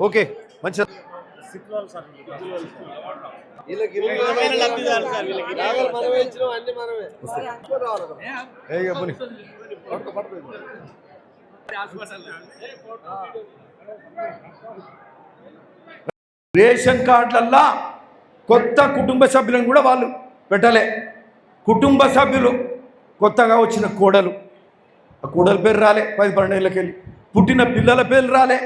Okay మంచి ration కార్డులల్లా కొత్త కుటుంబ సభ్యులను కూడా వాళ్ళు పెట్టలే. కుటుంబ సభ్యులు కొత్తగా వచ్చిన కోడలు. ఆ కూడల పేరు రాలే పది పన్నెండేళ్ళకి వెళ్ళి. పుట్టిన పిల్లల పేర్లు రాలే.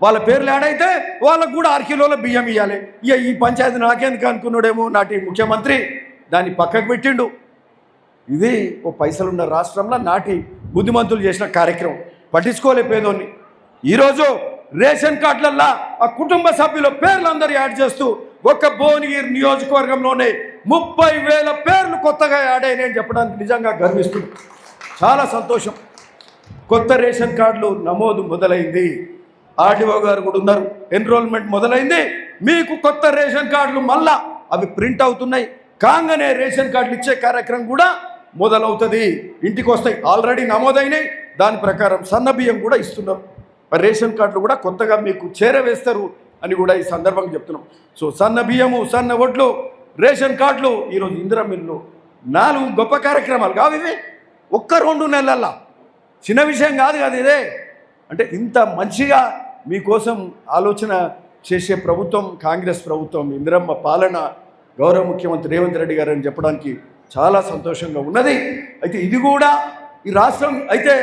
వాళ్ళ పేర్లు ఏడైతే వాళ్ళకు కూడా ఆరు కిలోల బియ్యం ఇవ్వాలి ఇక ఈ పంచాయతీ నాకెందుకు అనుకున్నాడేమో నాటి ముఖ్యమంత్రి. దాన్ని పక్కకు పెట్టిండు. ఇది ఓ పైసలున్న రాష్ట్రంలో నాటి బుద్ధిమంతులు చేసిన కార్యక్రమం. పట్టించుకోలే పేదోన్ని ఈరోజు రేషన్ కార్డులల్లా ఆ కుటుంబ సభ్యుల పేర్లందరూ యాడ్ చేస్తూ ఒక్క భువనగిరి నియోజకవర్గంలోనే ముప్పై వేల పేర్లు కొత్తగా యాడ్ అయినాయని చెప్పడానికి నిజంగా గర్విస్తుంది చాలా సంతోషం. కొత్త రేషన్ కార్డులు నమోదు మొదలైంది. ఆర్డీఓ గారు కూడా ఉన్నారు. ఎన్రోల్మెంట్ మొదలైంది. మీకు కొత్త రేషన్ కార్డులు మళ్ళా అవి ప్రింట్ అవుతున్నాయి. కాగానే రేషన్ కార్డులు ఇచ్చే కార్యక్రమం కూడా మొదలవుతుంది. ఇంటికి వస్తాయి. ఆల్రెడీ నమోదైనాయి. దాని ప్రకారం సన్న బియ్యం కూడా ఇస్తున్నారు. మరి రేషన్ కార్డులు కూడా కొత్తగా మీకు చేరవేస్తారు అని కూడా ఈ సందర్భంగా చెప్తున్నాం. సో సన్న బియ్యము సన్న ఒడ్లు రేషన్ కార్డులు ఈరోజు ఇందిరా మిల్లు నాలుగు గొప్ప కార్యక్రమాలు. కావు ఇవి. ఒక్క రెండు నెలల్లో. చిన్న విషయం కాదు కదా ఇదే. అంటే ఇంత మంచిగా మీకోసం ఆలోచన చేసే ప్రభుత్వం కాంగ్రెస్ ప్రభుత్వం ఇందిరమ్మ పాలన గౌరవ ముఖ్యమంత్రి రేవంత్ రెడ్డి గారు అని చెప్పడానికి చాలా సంతోషంగా ఉన్నది. అయితే ఇది కూడా ఈ రాష్ట్రం అయితే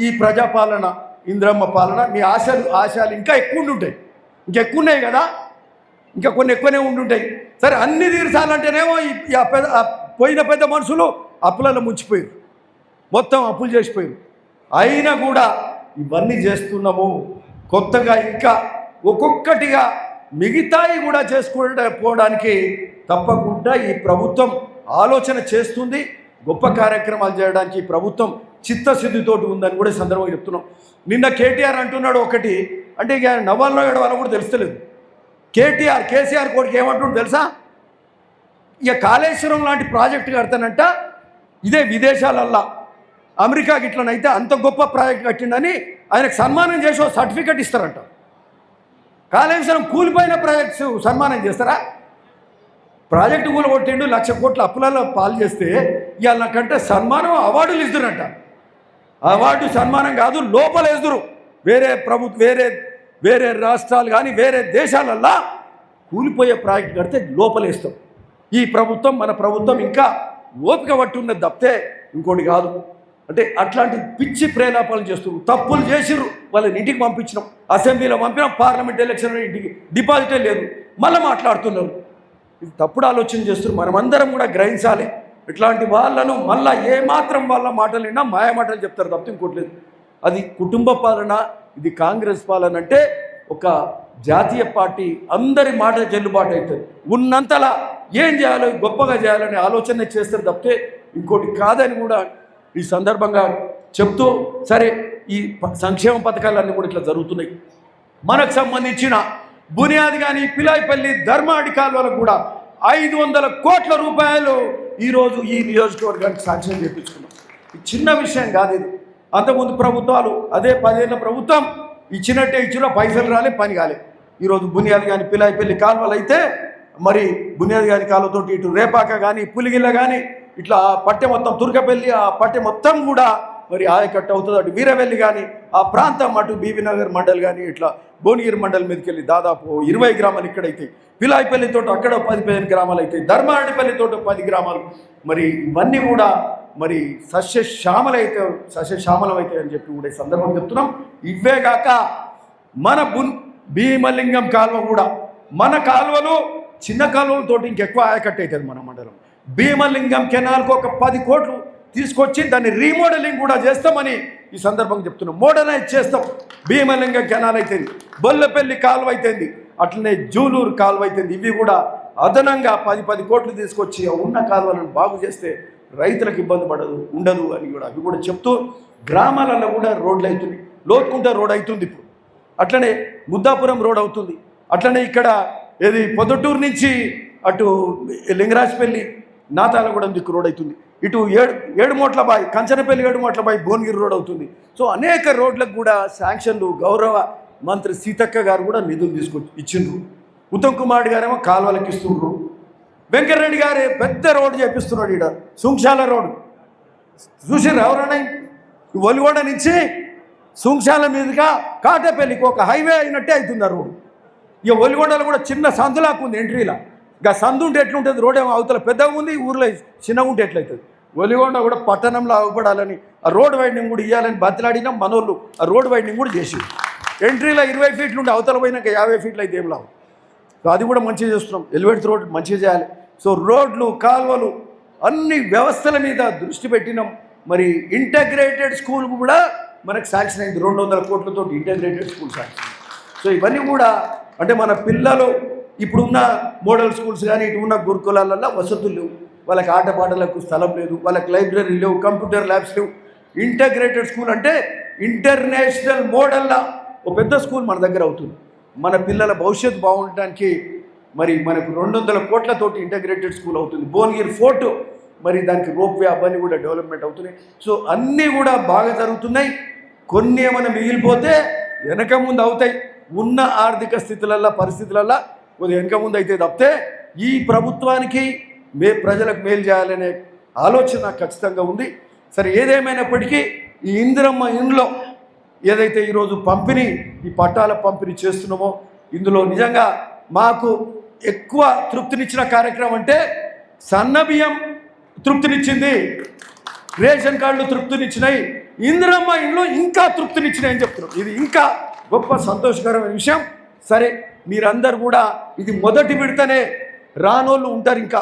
ఈ ప్రజాపాలన ఇందిరమ్మ పాలన మీ ఆశలు ఆశయాలు ఇంకా ఎక్కువ ఉండుంటాయి. ఇంకెక్కువ ఉన్నాయి కదా. ఇంకా కొన్ని ఎక్కువనే ఉండుంటాయి. సరే అన్ని తీర్చాలంటేనేమో ఈ పెద్ద పోయిన పెద్ద మనుషులు అప్పులలో ముంచిపోయారు మొత్తం అప్పులు చేసిపోయి అయినా కూడా ఇవన్నీ చేస్తున్నాము. కొత్తగా ఇంకా ఒక్కొక్కటిగా మిగతాయి కూడా చేసుకోవడం పోవడానికి తప్పకుండా ఈ ప్రభుత్వం ఆలోచన చేస్తుంది. గొప్ప కార్యక్రమాలు చేయడానికి ప్రభుత్వం చిత్తశుద్ధితోటి ఉందని కూడా సందర్భంగా చెప్తున్నాం. నిన్న కేటీఆర్ అంటున్నాడు ఒకటి అంటే ఇక నవ్వాలో ఏడవాలో కూడా తెలుస్తలేదు. కేటీఆర్ కేసీఆర్ కోడికి ఏమంటుండో తెలుసా? ఇక కాళేశ్వరం లాంటి ప్రాజెక్టు కడతానంట ఇదే విదేశాలల్లా. అమెరికాకి ఇట్లనైతే అంత గొప్ప ప్రాజెక్ట్ కట్టిండని ఆయనకు సన్మానం చేసి ఒక సర్టిఫికెట్ ఇస్తారంట. కాళేశ్వరం కూలిపోయిన ప్రాజెక్ట్స్ సన్మానం చేస్తారా? ప్రాజెక్టు కూల కొట్టిండు లక్ష కోట్ల అప్పులలో పాలు చేస్తే ఇవాళ నాకంటే సన్మానం అవార్డులు ఇస్తురంట అవార్డు సన్మానం కాదు లోపల ఎదురు వేరే ప్రభుత్వ వేరే వేరే రాష్ట్రాలు కానీ వేరే దేశాలల్లా కూలిపోయే ప్రాజెక్ట్ కడితే లోపలేస్తాం ఈ ప్రభుత్వం మన ప్రభుత్వం ఇంకా ఓపిక పట్టున్నది తప్పితే ఇంకోటి కాదు. అంటే అట్లాంటి పిచ్చి ప్రేలాపాలు చేస్తున్నారు తప్పులు చేసిర్రు. వాళ్ళని ఇంటికి పంపించినాం. అసెంబ్లీలో పంపినాం. పార్లమెంట్ ఎలక్షన్ ఇంటికి డిపాజిటే లేదు. మళ్ళీ మాట్లాడుతున్నారు. ఇది తప్పుడు ఆలోచన చేస్తున్నారు. మనమందరం కూడా గ్రహించాలి. ఇట్లాంటి వాళ్ళను మళ్ళీ ఏమాత్రం వాళ్ళ మాటలు విన్నా మాయ మాటలు చెప్తారు తప్ప ఇంకోటి లేదు. అది కుటుంబ పాలన ఇది కాంగ్రెస్ పాలన అంటే ఒక జాతీయ పార్టీ అందరి మాట చెల్లుబాటు అవుతుంది. ఉన్నంతలా ఏం చేయాలో గొప్పగా చేయాలనే ఆలోచన చేస్తారు తప్పితే ఇంకోటి కాదని కూడా ఈ సందర్భంగా చెప్తూ సరే ఈ సంక్షేమ పథకాలన్నీ కూడా ఇట్లా జరుగుతున్నాయి. మనకు సంబంధించిన బునియాది కానీ పిలాయిపల్లి ధర్మాడి కాలువలకు కూడా ఐదు వందల కోట్ల రూపాయలు ఈరోజు ఈ నియోజకవర్గానికి సాంక్షన్ చేయించుకున్నాం చిన్న విషయం కాదు ఇది. అంతకుముందు ప్రభుత్వాలు అదే పదేళ్ళ ప్రభుత్వం ఇచ్చినట్టే ఇచ్చిన పైసలు రాలే పని కాలే. ఈరోజు బునియాది కానీ పిలాయిపల్లి కాలువలు అయితే మరి బునియాది గారి కాలువతోటి ఇటు రేపాక కానీ పులిగిల్ల కానీ ఇట్లా ఆ పట్టె మొత్తం తుర్కపల్లి ఆ పట్టె మొత్తం కూడా మరి ఆయకట్టు అవుతుంది. అటు వీరవెల్లి కానీ ఆ ప్రాంతం అటు బీబీనగర్ మండల్ కానీ ఇట్లా భువనగిరి మండల్ మీదకి వెళ్ళి దాదాపు ఇరవై గ్రామాలు ఇక్కడైతే. పిలాయిపల్లి తోట అక్కడ పది పదిహేను గ్రామాలు అయితే. ధర్మారెడ్డిపల్లి తోట పది గ్రామాలు. మరి ఇవన్నీ కూడా మరి సస్యశ్యామలైతే సస్యశ్యామలం అయితే అని చెప్పి కూడా ఈ సందర్భం చెప్తున్నాం. ఇవే కాక మన బున్ భీమలింగం కాలువ కూడా మన కాలువలు చిన్న కాలువలతోటి ఇంకెక్కువ ఆయకట్టు అవుతుంది మన మండలం. భీమలింగం కెనాల్కు ఒక పది కోట్లు తీసుకొచ్చి దాన్ని రీమోడలింగ్ కూడా చేస్తామని ఈ సందర్భంగా చెప్తున్నాం. మోడర్నైజ్ చేస్తాం. భీమలింగం కెనాల్ అయితేంది. బొల్లపల్లి కాలువ అయితేంది. అట్లనే జూలూరు కాలువ అయితేంది. ఇవి కూడా అదనంగా పది పది కోట్లు తీసుకొచ్చి ఉన్న కాలువలను బాగు చేస్తే రైతులకు ఇబ్బంది పడదు ఉండదు అని కూడా అవి కూడా చెప్తూ గ్రామాలలో కూడా రోడ్లు అవుతుంది లోతుకుంట రోడ్ అవుతుంది ఇప్పుడు. అట్లనే ముద్దాపురం రోడ్ అవుతుంది. అట్లనే ఇక్కడ ఏది పొద్దుటూరు నుంచి అటు లింగరాజపల్లి నాతాలగూడెం దిక్కు రోడ్ అవుతుంది. ఇటు ఏడు ఏడుమోట్ల బాయ్ కంచనపల్లి ఏడుమోట్ల బాయ్ భువనగిరి రోడ్ అవుతుంది. సో అనేక రోడ్లకు కూడా శాంక్షన్లు గౌరవ మంత్రి సీతక్క గారు కూడా నిధులు తీసుకొచ్చి ఇచ్చిండ్రు. ఉత్తమ్ కుమార్ గారేమో కాలువలకు ఇస్తుండ్రు. వెంకటరెడ్డి గారు పెద్ద రోడ్డు చేపిస్తున్నాడు ఈడ. సుంక్షాల రోడ్డు. చూసిర్రు ఎవరన్నా? ఈ ఒలిగొండ నుంచి సుంక్షాల మీదుగా కాటపల్లికి ఒక హైవే అయినట్టే అవుతుంది ఆ రోడ్డు. ఇక ఒలిగొండలో కూడా చిన్న సందులాకు ఉంది ఎంట్రీలా. ఇక సందు ఉంటే ఎట్లుంటుంది? రోడ్ ఏమో అవతల పెద్దగా ఉంది ఊర్లో చిన్నగా ఉంటే ఎట్లయితుంది? ఒలిగొండ కూడా పట్టణంలో అవ్వబడాలని ఆ రోడ్ వైడింగ్ కూడా ఇవ్వాలని బతిలాడినా మనోళ్ళు ఆ రోడ్ వైడింగ్ కూడా చేసి ఎంట్రీలో ఇరవై ఫీట్లు ఉండి అవతల పోయినాక యాభై ఫీట్లు అయితే ఏం లావు సో అది కూడా మంచిగా చేస్తున్నాం. ఎలివేటెడ్ రోడ్ మంచిగా చేయాలి. సో రోడ్లు కాలువలు అన్ని వ్యవస్థల మీద దృష్టి పెట్టినాం. మరి ఇంటగ్రేటెడ్ స్కూల్ కూడా మనకు శాంక్షన్ అయింది. రెండు వందల కోట్లతో ఇంటగ్రేటెడ్ స్కూల్ శాంక్షన్ సో ఇవన్నీ కూడా అంటే మన పిల్లలు ఇప్పుడున్న మోడల్ స్కూల్స్ కానీ ఇటు ఉన్న గురుకులాలలో వసతులు లేవు. వాళ్ళకి ఆటపాటలకు స్థలం లేదు. వాళ్ళకి లైబ్రరీ లేవు. కంప్యూటర్ ల్యాబ్స్ లేవు. ఇంటగ్రేటెడ్ స్కూల్ అంటే ఇంటర్నేషనల్ మోడల్లా ఒక పెద్ద స్కూల్ మన దగ్గర అవుతుంది. మన పిల్లల భవిష్యత్తు బాగుండటానికి మరి మనకు రెండు వందల కోట్లతోటి ఇంటగ్రేటెడ్ స్కూల్ అవుతుంది. భువనగిరి ఫోర్ట్ మరి దానికి రోప్వే అవన్నీ కూడా డెవలప్మెంట్ అవుతున్నాయి. సో అన్నీ కూడా బాగా జరుగుతున్నాయి. కొన్ని ఏమైనా మిగిలిపోతే వెనక ముందు అవుతాయి. ఉన్న ఆర్థిక స్థితులల్లో పరిస్థితులల్లో కొద్దిగా వెనుక ముందు అయితే తప్పితే ఈ ప్రభుత్వానికి మే ప్రజలకు మేలు చేయాలనే ఆలోచన నాకు ఖచ్చితంగా ఉంది. సరే ఏదేమైనప్పటికీ ఈ ఇందిరమ్మ ఇండ్లో ఏదైతే ఈరోజు పంపిణీ ఈ పట్టాల పంపిణీ చేస్తున్నామో ఇందులో నిజంగా మాకు ఎక్కువ తృప్తినిచ్చిన కార్యక్రమం అంటే సన్నబియ్యం తృప్తినిచ్చింది రేషన్ కార్డులు తృప్తినిచ్చినాయి ఇందిరమ్మ ఇంట్లో ఇంకా తృప్తినిచ్చినాయి అని చెప్తున్నాం. ఇది ఇంకా గొప్ప సంతోషకరమైన విషయం. సరే మీరందరూ కూడా ఇది మొదటి విడతనే రానోళ్ళు ఉంటారు ఇంకా.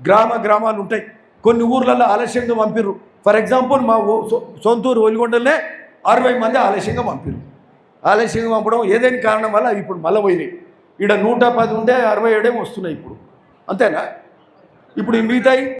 గ్రామ గ్రామాలు ఉంటాయి. కొన్ని ఊర్లలో ఆలస్యంగా పంపిర్రు. ఫర్ ఎగ్జాంపుల్ మా సొంతూరు ఒలిగొండలనే అరవై మంది ఆలస్యంగా పంపిర్రు. ఆలస్యంగా పంపడం ఏదైనా కారణం వల్ల ఇప్పుడు మళ్ళీ పోయినాయి. ఇక్కడ నూట పది ఉంటే అరవై ఏడేమో వస్తున్నాయి ఇప్పుడు. అంతేనా? ఇప్పుడు ఈ మిగతాయి